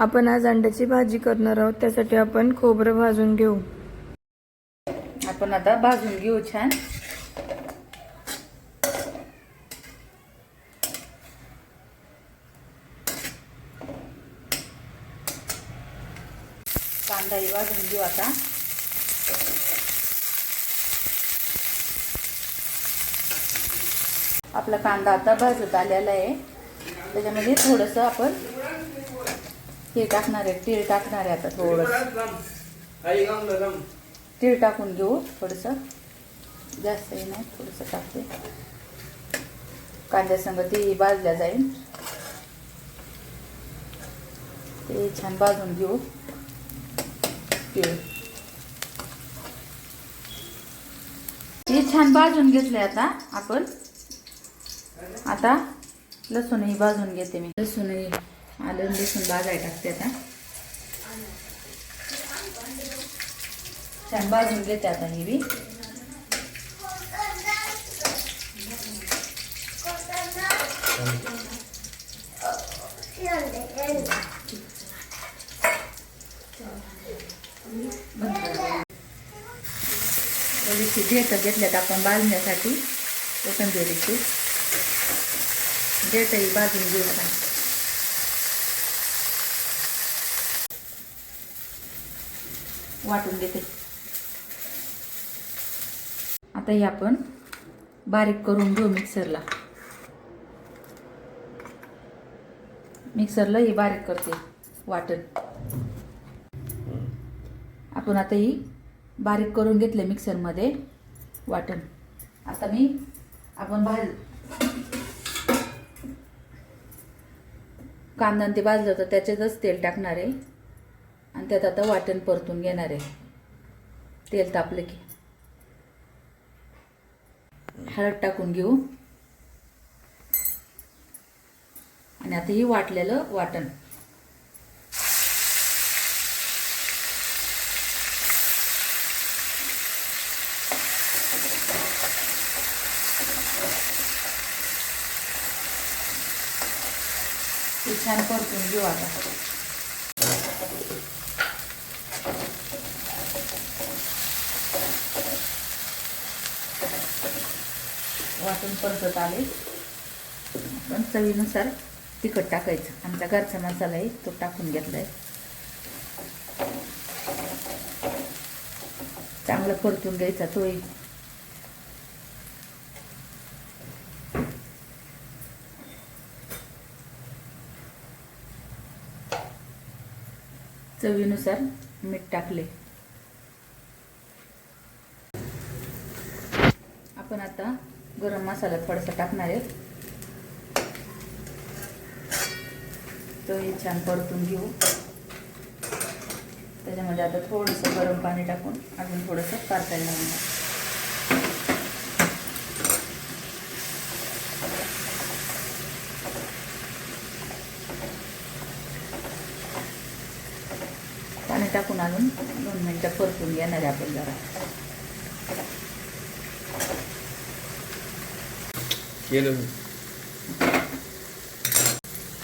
आपण आज अंड्याची भाजी करणार आहोत त्यासाठी आपण खोबरं भाजून घेऊ. आपण आता भाजून घेऊ छान. कांदाही भाजून घेऊ आता. आपला कांदा आता भाजत आलेला आहे. त्याच्यामध्ये थोडंसं आपण हे टाकणार आहे तीळ टाकणार आहे आता थोडंसं. तीळ टाकून घेऊ थोडंसं. जास्तही नाही थोडंसं टाकते. कांद्यासंग ती भाजल्या जाईल. ते छान भाजून घेऊ. तीळ. ते छान भाजून घेतले आता आपण. आता लसूणही भाजून घेते मी. लसूणही. आलं लसूण भाजाय टाकते आता. छान भाजून घेते आता ही बी. थोडीशी डेट घेतल्यात आपण बाजण्यासाठी कोथंबिरीची. डेटही बाजून घेऊ आता. वाटून घेते आता हे आपण बारीक करून घेऊ मिक्सरला. मिक्सरला ही बारीक करते वाटण. आपण आता ही बारीक करून घेतले मिक्सरमध्ये वाटण. आता मी आपण भाज. कांदा आणि ते भाजलं होतं त्याच्यातच तेल टाकणार आहे. आणि त्यात आता वाटण परतून घेणार आहे. तेल तापलं की. हळद टाकून घेऊ. आणि आता ही वाटलेलं वाटण. ते छान परतून घेऊ आता. वाटून परतत आले. पण चवीनुसार तिखट टाकायचं. आमचा घरचा मसाला आहे तो टाकून घेतलाय. चांगला परतून घ्यायचा तोही चवीनुसार मीठ टाकले. आपण आता गरम मसाला थोडासा टाकणार आहे. तोही छान परतून घेऊ. त्याच्यामध्ये आता थोडंसं गरम पाणी टाकून अजून थोडंसं परतायला लागणार पाणी टाकून अजून दोन मिनटं परतून घेणार आहे आपण जरा. केलं.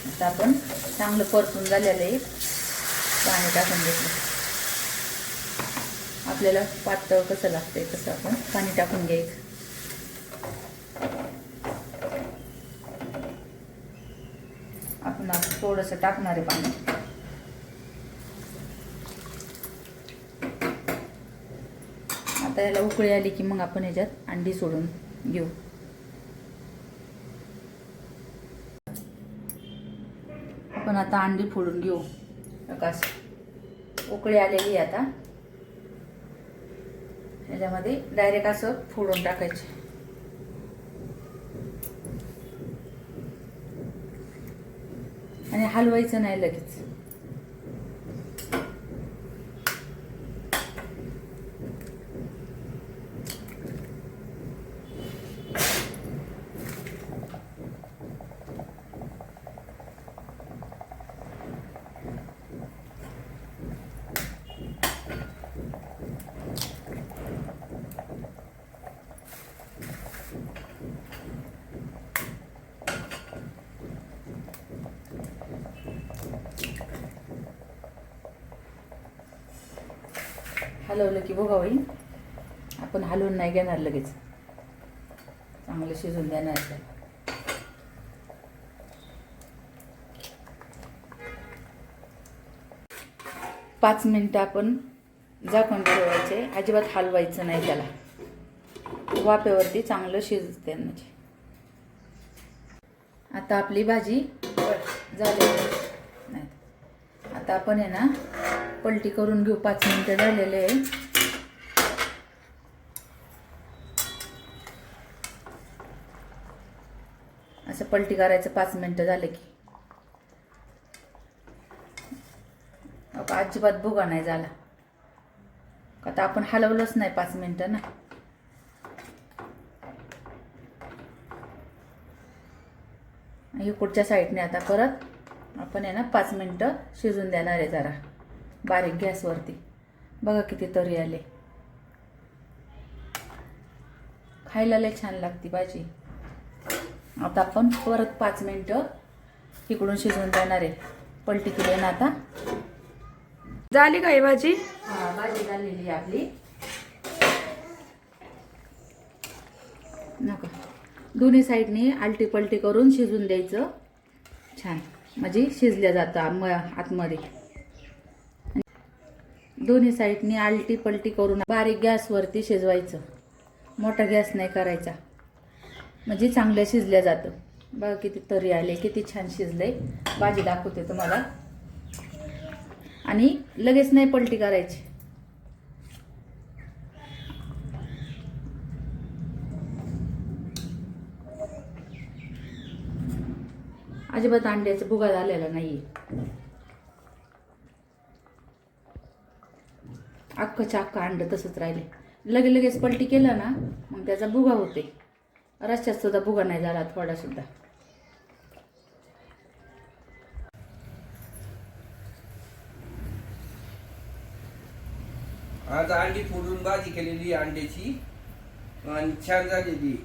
आता आपण चांगलं परतून झालेलं आहे. पाणी टाकून घेतलं. आपल्याला पातळ कसं लागतंय तसं आपण पाणी टाकून घ्यायचं. आपण थोडंसं टाकणार आहे पाणी. आता याला उकळी आली की मग आपण याच्यात अंडी सोडून घेऊ. आपण आता अंडी फोडून घेऊ. प्रकाश उकळी आलेली आता. याच्यामध्ये डायरेक्ट असं फोडून टाकायचे. आणि हलवायचं नाही लगेच. हलवलं की बघा होईल आपण हलवून नाही घेणार लगेच. चांगलं शिजून देणार पाच मिनटं आपण झाकण ठेवायचे. अजिबात हलवायचं नाही त्याला. वाफेवरती चांगलं शिजते. म्हणजे आता आपली भाजी झाली. आता आपण आहे ना पलटी करून घेऊ. पाच मिनटं झालेले आहे. असं पलटी करायचं पाच मिनटं झाले की. अजिबात भुगा नाही झाला. का तर आपण हलवलंच नाही पाच मिनटं ना. इकडच्या साईडने आता परत. आपण आहे ना पाच मिनटं शिजून देणार आहे जरा. बारीक गॅसवरती बघा किती तरी आले. खायला लय छान लागती भाजी. आता आपण परत पाच मिनटं इकडून शिजवून देणार आहे. पलटी केली ना आता. झाली का ही भाजी? हा भाजी झालेली आपली. नका. दोन्ही साईडनी आलटी पलटी करून शिजून द्यायचं. छान. म्हणजे शिजल्या जातं म आतमध्ये. दोन्ही साईडनी आलटी पलटी करून बारीक गॅसवरती शिजवायचं. मोठा गॅस नाही करायचा. म्हणजे चांगल्या शिजल्या जातं. बघा किती तरी आले किती छान शिजले भाजी दाखवते तुम्हाला. आणि लगेच नाही पलटी करायची. अजिबात अंड्याचा भुगा झालेला नाहीये. अख्खच्या अख्खं अंड तसंच राहिले. लगे लगेच पलटी केलं ना मग त्याचा भुगा होते रस्त्यात सुद्धा भुगा नाही झाला थोडा सुद्धा. आज अंडी फोडून भाजी केलेली अंड्याची. आणि छान झालेली.